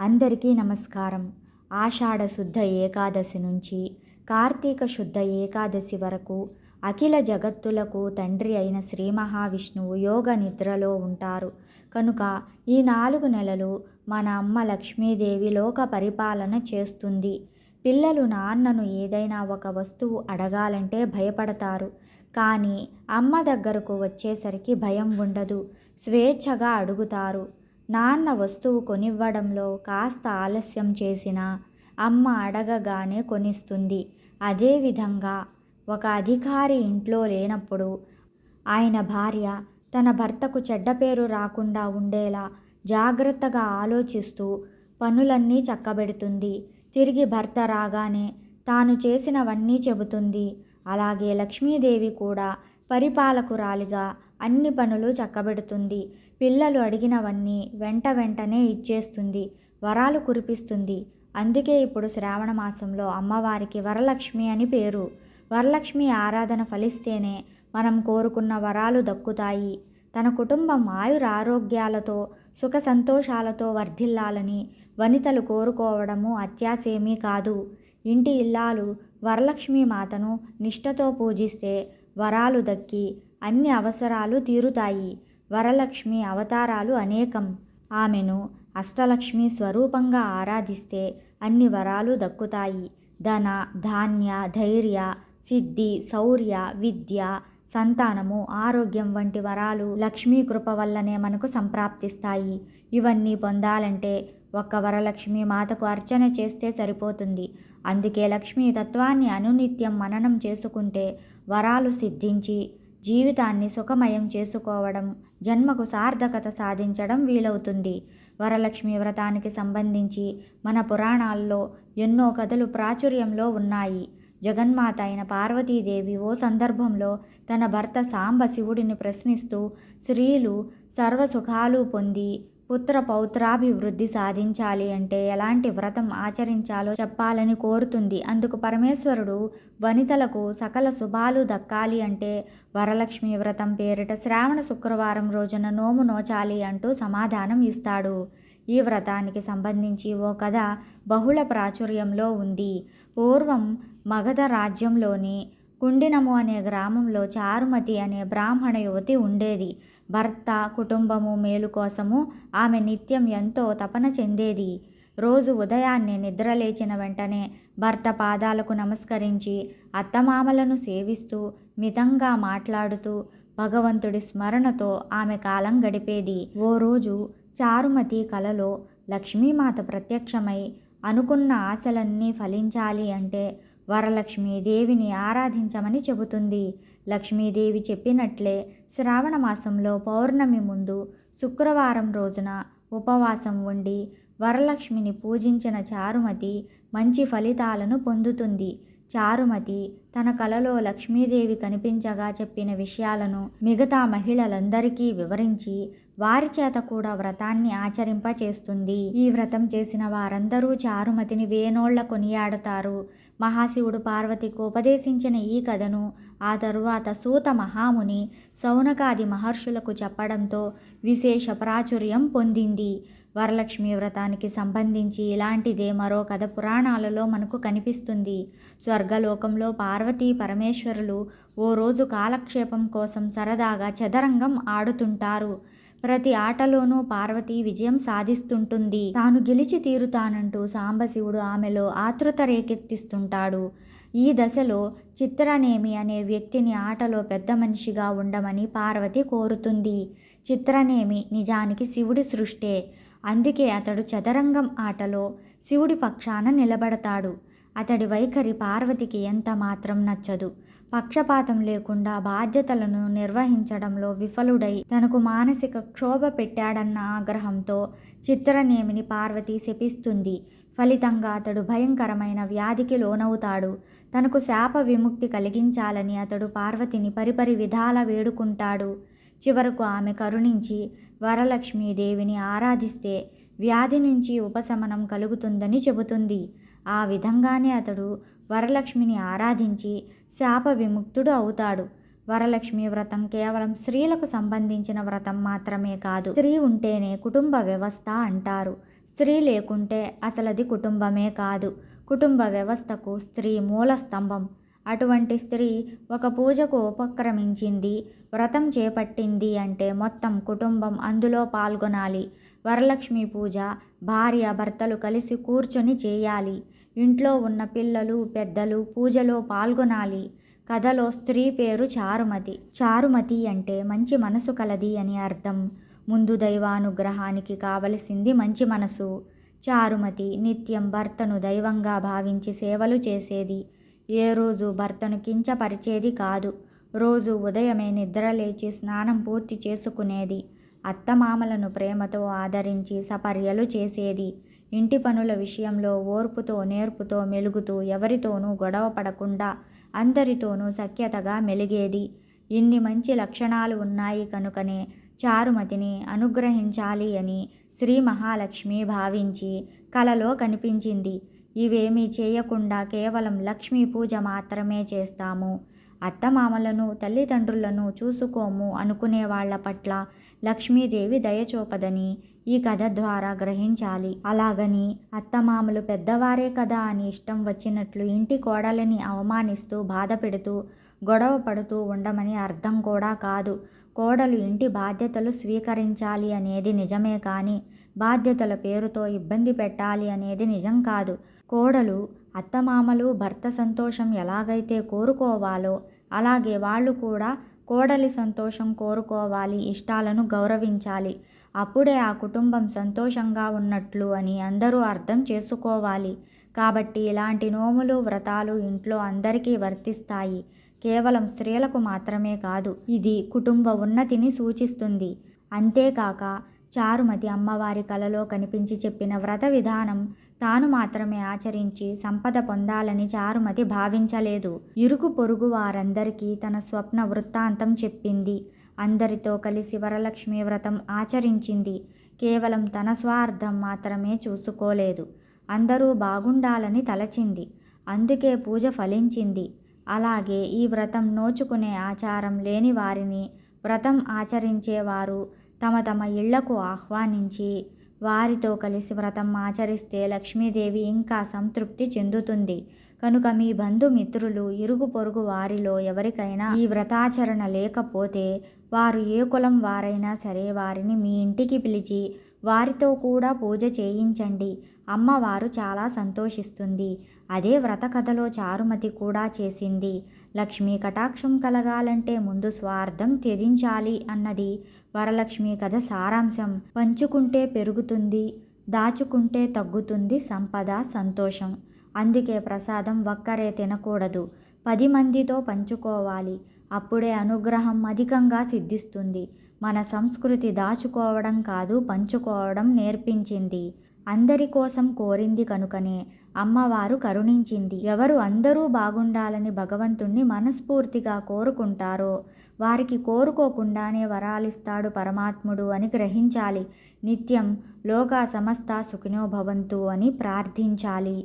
అందరికీ నమస్కారం. ఆషాఢ శుద్ధ ఏకాదశి నుంచి కార్తీక శుద్ధ ఏకాదశి వరకు అఖిల జగత్తులకు తండ్రి అయిన శ్రీ మహావిష్ణువు యోగ నిద్రలో ఉంటారు. కనుక ఈ నాలుగు నెలలు మన అమ్మ లక్ష్మీదేవి లోక పరిపాలన చేస్తుంది. పిల్లలు నాన్నను ఏదైనా ఒక వస్తువు అడగాలంటే భయపడతారు. కానీ అమ్మ దగ్గరకు వచ్చేసరికి భయం ఉండదు. స్వేచ్ఛగా అడుగుతారు. నాన్న వస్తువు కొనివ్వడంలో కాస్త ఆలస్యం చేసినా అమ్మ అడగగానే కొనిస్తుంది. అదేవిధంగా ఒక అధికారి ఇంట్లో లేనప్పుడు ఆయన భార్య తన భర్తకు చెడ్డ పేరు రాకుండా ఉండేలా జాగ్రత్తగా ఆలోచిస్తూ పనులన్నీ చక్కబెడుతుంది. తిరిగి భర్త రాగానే తాను చేసినవన్నీ చెబుతుంది. అలాగే లక్ష్మీదేవి కూడా పరిపాలకురాలిగా అన్ని పనులు చక్కబెడుతుంది. పిల్లలు అడిగినవన్నీ వెంట వెంటనే ఇచ్చేస్తుంది వరాలు కురిపిస్తుంది. అందుకే ఇప్పుడు శ్రావణ మాసంలో అమ్మవారికి వరలక్ష్మి అని పేరు. వరలక్ష్మి ఆరాధన ఫలిస్తేనే మనం కోరుకున్న వరాలు దక్కుతాయి. తన కుటుంబం ఆయురారోగ్యాలతో సుఖ సంతోషాలతో వర్ధిల్లాలని వనితలు కోరుకోవడము అత్యాసేమీ కాదు. ఇంటి ఇల్లాలు వరలక్ష్మి మాతను నిష్ఠతో పూజిస్తే వరాలు దక్కి అన్ని అవసరాలు తీరుతాయి. వరలక్ష్మి అవతారాలు అనేకం. ఆమెను అష్టలక్ష్మి స్వరూపంగా ఆరాధిస్తే అన్ని వరాలు దక్కుతాయి. ధన ధాన్య ధైర్య సిద్ధి శౌర్య విద్య సంతానము ఆరోగ్యం వంటి వరాలు లక్ష్మీ కృప వల్లనే మనకు సంప్రాప్తిస్తాయి. ఇవన్నీ పొందాలంటే ఒక్క వరలక్ష్మి మాతకు అర్చన చేస్తే సరిపోతుంది. అందుకే లక్ష్మీ తత్వాన్ని అనునిత్యం మననం చేసుకుంటే వరాలు సిద్ధించి జీవితాన్ని సుఖమయం చేసుకోవడం జన్మకు సార్థకత సాధించడం వీలవుతుంది. వరలక్ష్మి వ్రతానికి సంబంధించి మన పురాణాల్లో ఎన్నో కథలు ప్రాచుర్యంలో ఉన్నాయి. జగన్మాత అయిన పార్వతీదేవి ఓ సందర్భంలో తన భర్త సాంబ శివుడిని ప్రశ్నిస్తూ స్త్రీలు సర్వసుఖాలు పొంది పుత్ర పౌత్రాభివృద్ధి సాధించాలి అంటే ఎలాంటి వ్రతం ఆచరించాలో చెప్పాలని కోరుతుంది. అందుకు పరమేశ్వరుడు వనితలకు సకల శుభాలు దక్కాలి అంటే వరలక్ష్మి వ్రతం పేరిట శ్రావణ శుక్రవారం రోజున నోము నోచాలి అంటూ సమాధానం ఇస్తాడు. ఈ వ్రతానికి సంబంధించి ఓ కథ బహుళ ప్రాచుర్యంలో ఉంది. పూర్వం మగధ రాజ్యంలోని కుండినము అనే గ్రామంలో చారుమతి అనే బ్రాహ్మణ యువతి ఉండేది. భర్త కుటుంబము మేలు కోసము ఆమె నిత్యం ఎంతో తపన చెందేది. రోజు ఉదయాన్నే నిద్రలేచిన వెంటనే భర్త పాదాలకు నమస్కరించి అత్తమామలను సేవిస్తూ మితంగా మాట్లాడుతూ భగవంతుడి స్మరణతో ఆమె కాలం గడిపేది. ఓ రోజు చారుమతి కలలో లక్ష్మీమాత ప్రత్యక్షమై అనుకున్న ఆశలన్నీ ఫలించాలి అంటే వరలక్ష్మి దేవిని ఆరాధించమని చెబుతుంది. లక్ష్మీదేవి చెప్పినట్లే శ్రావణ మాసంలో పౌర్ణమి ముందు శుక్రవారం రోజున ఉపవాసం ఉండి వరలక్ష్మిని పూజించిన చారుమతి మంచి ఫలితాలను పొందుతుంది. చారుమతి తన కలలో లక్ష్మీదేవి కనిపించగా చెప్పిన విషయాలను మిగతా మహిళలందరికీ వివరించి వారి చేత కూడా వ్రతాన్ని ఆచరింపచేస్తుంది. ఈ వ్రతం చేసిన వారందరూ చారుమతిని వేనోళ్ళ కొనియాడతారు. మహాశివుడు పార్వతికి ఉపదేశించిన ఈ కథను ఆ తరువాత సూత మహాముని సౌనకాది మహర్షులకు చెప్పడంతో విశేష ప్రాచుర్యం పొందింది. వరలక్ష్మి వ్రతానికి సంబంధించి ఇలాంటిదే మరో కథ పురాణాలలో మనకు కనిపిస్తుంది. స్వర్గలోకంలో పార్వతీ పరమేశ్వరులు ఓ రోజు కాలక్షేపం కోసం సరదాగా చదరంగం ఆడుతుంటారు. ప్రతి ఆటలోనూ పార్వతి విజయం సాధిస్తుంటుంది. తాను గెలిచి తీరుతానంటూ సాంబశివుడు ఆమెలో ఆతృత రేకెత్తిస్తుంటాడు. ఈ దశలో చిత్రనేమి అనే వ్యక్తిని ఆటలో పెద్ద మనిషిగా ఉండమని పార్వతి కోరుతుంది. చిత్రనేమి నిజానికి శివుడి సృష్టే. అందుకే అతడు చదరంగం ఆటలో శివుడి పక్షాన నిలబడతాడు. అతడి వైఖరి పార్వతికి ఎంత మాత్రం నచ్చదు. పక్షపాతం లేకుండా బాధ్యతలను నిర్వహించడంలో విఫలుడై తనకు మానసిక క్షోభ పెట్టాడన్న ఆగ్రహంతో చిత్రనేమిని పార్వతి శపిస్తుంది. ఫలితంగా అతడు భయంకరమైన వ్యాధికి లోనవుతాడు. తనకు శాప విముక్తి కలిగించాలని అతడు పార్వతిని పరిపరి విధాల వేడుకుంటాడు. చివరకు ఆమె కరుణించి వరలక్ష్మీదేవిని ఆరాధిస్తే వ్యాధి నుంచి ఉపశమనం కలుగుతుందని చెబుతుంది. ఆ విధంగానే అతడు వరలక్ష్మిని ఆరాధించి శాప విముక్తుడు అవుతాడు. వరలక్ష్మి వ్రతం కేవలం స్త్రీలకు సంబంధించిన వ్రతం మాత్రమే కాదు స్త్రీ ఉంటేనే కుటుంబ వ్యవస్థ అంటారు. స్త్రీ లేకుంటే అసలది కుటుంబమే కాదు. కుటుంబ వ్యవస్థకు స్త్రీ మూల స్తంభం. అటువంటి స్త్రీ ఒక పూజకు ఉపక్రమించింది వ్రతం చేపట్టింది అంటే మొత్తం కుటుంబం అందులో పాల్గొనాలి. వరలక్ష్మి పూజ భార్య భర్తలు కలిసి కూర్చొని చేయాలి. ఇంట్లో ఉన్న పిల్లలు పెద్దలు పూజలో పాల్గొనాలి. కథలో స్త్రీ పేరు చారుమతి. చారుమతి అంటే మంచి మనసు కలది అని అర్థం. ముందు దైవానుగ్రహానికి కావలసింది మంచి మనసు. చారుమతి నిత్యం భర్తను దైవంగా భావించి సేవలు చేసేది. ఏ రోజు భర్తను కించపరిచేది కాదు. రోజు ఉదయమే నిద్రలేచి స్నానం పూర్తి చేసుకునేది. అత్తమామలను ప్రేమతో ఆదరించి సపర్యలు చేసేది. ఇంటి పనుల విషయంలో ఓర్పుతో నేర్పుతో మెలుగుతూ ఎవరితోనూ గొడవ పడకుండా అందరితోనూ సఖ్యతగా మెలిగేది. ఇన్ని మంచి లక్షణాలు ఉన్నాయి కనుకనే చారుమతిని అనుగ్రహించాలి అని శ్రీ మహాలక్ష్మి భావించి కలలో కనిపించింది. ఇవేమీ చేయకుండా కేవలం లక్ష్మీ పూజ మాత్రమే చేస్తాము. అత్తమామలను తల్లిదండ్రులను చూసుకోము అనుకునే వాళ్ళ పట్ల లక్ష్మీదేవి దయచూపదని ఈ కథ ద్వారా గ్రహించాలి. అలాగని అత్తమామలు పెద్దవారే కదా అని ఇష్టం వచ్చినట్లు ఇంటి కోడలిని అవమానిస్తూ బాధ పెడుతూ గొడవ పడుతూ ఉండమని అర్థం కూడా కాదు. కోడలు ఇంటి బాధ్యతలు స్వీకరించాలి అనేది నిజమే కానీ బాధ్యతల పేరుతో ఇబ్బంది పెట్టాలి అనేది నిజం కాదు. కోడలు అత్తమామలు భర్త సంతోషం ఎలాగైతే కోరుకోవాలో అలాగే వాళ్ళు కూడా కోడలి సంతోషం కోరుకోవాలి ఇష్టాలను గౌరవించాలి. అప్పుడే ఆ కుటుంబం సంతోషంగా ఉన్నట్లు అని అందరూ అర్థం చేసుకోవాలి. కాబట్టి ఇలాంటి నోములు వ్రతాలు ఇంట్లో అందరికీ వర్తిస్తాయి. కేవలం స్త్రీలకు మాత్రమే కాదు ఇది కుటుంబ ఉన్నతిని సూచిస్తుంది. అంతేకాక చారుమతి అమ్మవారి కలలో కనిపించి చెప్పిన వ్రత విధానం తాను మాత్రమే ఆచరించి సంపద పొందాలని చారుమతి భావించలేదు. ఇరుగు పొరుగు వారందరికీ తన స్వప్న వృత్తాంతం చెప్పింది. అందరితో కలిసి వరలక్ష్మి వ్రతం ఆచరించింది. కేవలం తన స్వార్థం మాత్రమే చూసుకోలేదు. అందరూ బాగుండాలని తలచింది. అందుకే పూజ ఫలించింది. అలాగే ఈ వ్రతం నోచుకునే ఆచారం లేని వారిని వ్రతం ఆచరించేవారు తమ తమ ఇళ్ళకు ఆహ్వానించి వారితో కలిసి వ్రతం ఆచరిస్తే లక్ష్మీదేవి ఇంకా సంతృప్తి చెందుతుంది. కనుక మీ బంధుమిత్రులు ఇరుగు పొరుగు వారిలో ఎవరికైనా ఈ వ్రతాచరణ లేకపోతే వారు ఏ కులం వారైనా సరే వారిని మీ ఇంటికి పిలిచి వారితో కూడా పూజ చేయించండి. అమ్మవారు చాలా సంతోషిస్తుంది. అదే వ్రత కథలో చారుమతి కూడా చేసింది. లక్ష్మీ కటాక్షం కలగాలంటే ముందు స్వార్థం త్యజించాలి అన్నది వరలక్ష్మి కథ సారాంశం. పంచుకుంటే పెరుగుతుంది దాచుకుంటే తగ్గుతుంది సంపద సంతోషం. అందుకే ప్రసాదం ఒక్కరే తినకూడదు. పది మందితో పంచుకోవాలి. అప్పుడే అనుగ్రహం అధికంగా సిద్ధిస్తుంది. మన సంస్కృతి దాచుకోవడం కాదు పంచుకోవడం నేర్పించింది. అందరి కోసం కోరింది కనుకనే అమ్మవారు కరుణించింది. ఎవరు అందరూ బాగుండాలని భగవంతుణ్ణి మనస్ఫూర్తిగా కోరుకుంటారో వారికి కోరుకోకుండానే వరాలిస్తాడు పరమాత్ముడు అని గ్రహించాలి. నిత్యం లోకా సమస్త సుఖినో భవంతు అని ప్రార్థించాలి.